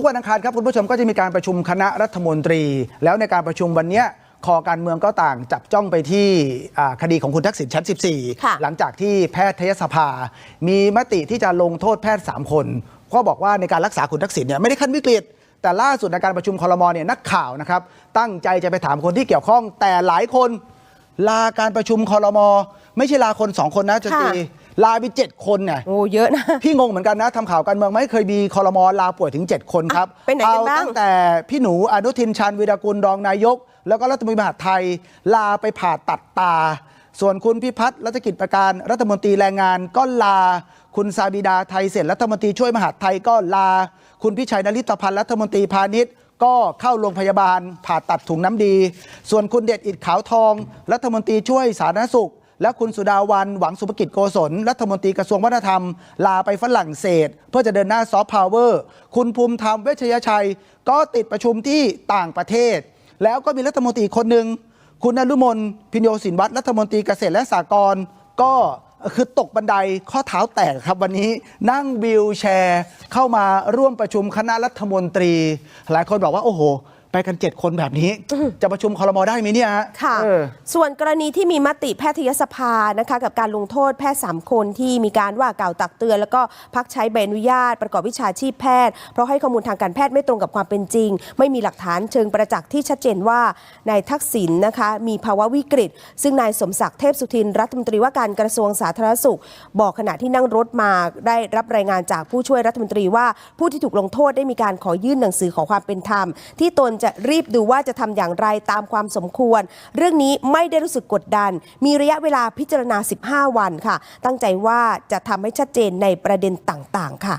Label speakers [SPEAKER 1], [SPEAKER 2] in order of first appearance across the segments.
[SPEAKER 1] ทุกวันอังคารครับคุณผู้ชมก็จะมีการประชุมคณะรัฐมนตรี แล้วในการประชุมวันเนี้ยคอการเมืองก็ต่างจับจ้องไปที่อ่าคดีของคุณทักษิณชั้น
[SPEAKER 2] ค่ะ
[SPEAKER 1] 14 หลังจากที่แพทยสภา มีมติที่จะลงโทษแพทย์ 3 คน ก็บอกว่าในการรักษาคุณทักษิณเนี่ยไม่ได้ขั้นวิกฤต แต่ล่าสุดในการประชุมคอรมอเนี่ยนักข่าวนะครับ ตั้งใจจะไปถามคนที่เกี่ยวข้อง แต่หลายคนลาการประชุมคอรมอไม่ใช่ลาคนสองคนนะจัน
[SPEAKER 2] ค่ะ
[SPEAKER 1] จี ลาไปเจ็ดคนเนี่ย
[SPEAKER 2] โอ้เยอะนะ
[SPEAKER 1] พี่งงเหมือนกันนะทำข่าวการเมืองไม่เคยมีคอรมอลาป่วยถึง 7 คนครับ
[SPEAKER 2] อะไปไหนกันบ้าง
[SPEAKER 1] ตั้งแต่พี่หนูอนุทินชาญวีรกุลรองนายก แล้วก็รัฐมนตรีมหาดไทย ลาไปผ่าตัดตา ส่วนคุณพิพัฒน์รัชกิจประการรัฐมนตรีแรงงานก็ลาคุณซาบิดาไทยเสร็จรัฐมนตรีช่วยมหาดไทยก็ลา คุณพิชัยนริตพันธ์รัฐมนตรีพาณิชย์ก็เข้าโรงพยาบาลผ่าตัดถุงน้ำดี ส่วนคุณเดชอิดขาวทอง รัฐมนตรีช่วยสาธารณสุข และคุณสุดาวันหวังสุภกิจโกศลรัฐมนตรีกระทรวงวัฒนธรรม ลาไปฝรั่งเศส เพื่อจะเดินหน้าซอฟต์พาวเวอร์คุณภูมิธรรมเวชยชัย ก็ติดประชุมที่ต่างประเทศ แล้วก็มีรัฐมนตรีคนหนึ่งคุณนรุมนพินโยสินวัตรรัฐมนตรีเกษตรและสหกรณ์ก็คือตกบันไดข้อเท้าแตกครับวันนี้นั่งวิวแชร์ เข้ามาร่วมประชุมคณะรัฐมนตรี หลายคนบอกว่าโอ้โห ไปกันเจ็ดคนแบบนี้ จะประชุมคอรมอได้ไหมเนี่ยฮ
[SPEAKER 2] ค่ะ
[SPEAKER 1] เออ
[SPEAKER 2] ส่วนกรณีที่มีมติแพทยสภานะคะ กับการลงโทษแพทย์ 3 คนที่มีการว่ากล่าวตักเตือน แล้วก็พักใช้ใบอนุญาตประกอบวิชาชีพแพทย์ เพราะให้ข้อมูลทางการแพทย์ไม่ตรงกับความเป็นจริง ไม่มีหลักฐานเชิงประจักษ์ที่ชัดเจนว่านายทักษิณนะคะ มีภาวะวิกฤต ซึ่งนายสมศักดิ์เทพสุทินรัฐมนตรีว่าการกระทรวงสาธารณสุข บอกขณะที่นั่งรถมาได้รับรายงานจากผู้ช่วยรัฐมนตรีว่าผู้ที่ถูกลงโทษได้มีการขอยื่นหนังสือขอความเป็นธรรมที่ตนจะรีบดูว่าจะทำอย่างไรตามความสมควร เรื่องนี้ไม่ได้รู้สึกกดดัน มีระยะเวลาพิจารณา 15 วันค่ะ ตั้งใจว่าจะทำให้ชัดเจนในประเด็นต่างๆ ค่ะ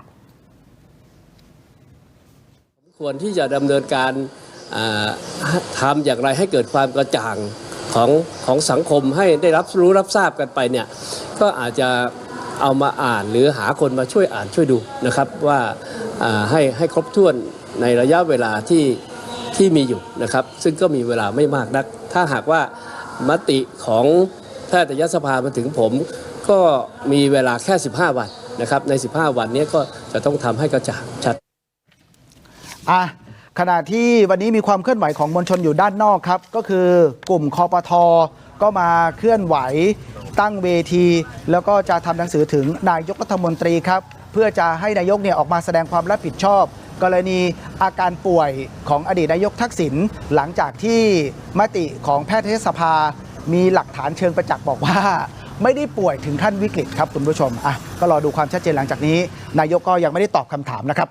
[SPEAKER 3] ควรที่จะดำเนินการอ่าทำอย่างไรให้เกิดความกระจ่างของของสังคมให้ได้รับรู้รับทราบกันไปเนี่ยก็อาจจะเอามาอ่านหรือหาคนมาช่วยอ่านช่วยดูนะครับว่าอ่าให้ให้ครบถ้วนในระยะเวลาที่ ที่มีอยู่นะครับ ซึ่งก็มีเวลาไม่มากนัก ถ้าหากว่ามติของแพทยสภามาถึงผม ก็มีเวลาแค่ 15 วันนะครับใน 15 วันนี้ก็จะต้องทำให้กระจ่างชัด
[SPEAKER 1] อะขณะที่วันนี้มีความเคลื่อนไหวของมวลชนอยู่ด้านนอกครับ ก็คือกลุ่มคอปทอก็มาเคลื่อนไหวตั้งเวที แล้วก็จะทำหนังสือถึงนายกรัฐมนตรีครับ เพื่อจะให้นายกเนี่ยออกมาแสดงความรับผิดชอบ กรณีอาการป่วยของอดีตนายกทักษิณหลังจากที่มติของแพทยสภา มีหลักฐานเชิงประจักษ์บอกว่า ไม่ได้ป่วยถึงขั้นวิกฤตครับคุณผู้ชมอะก็รอดูความชัดเจนหลังจากนี้ นายกก็ยังไม่ได้ตอบคำถามนะครับ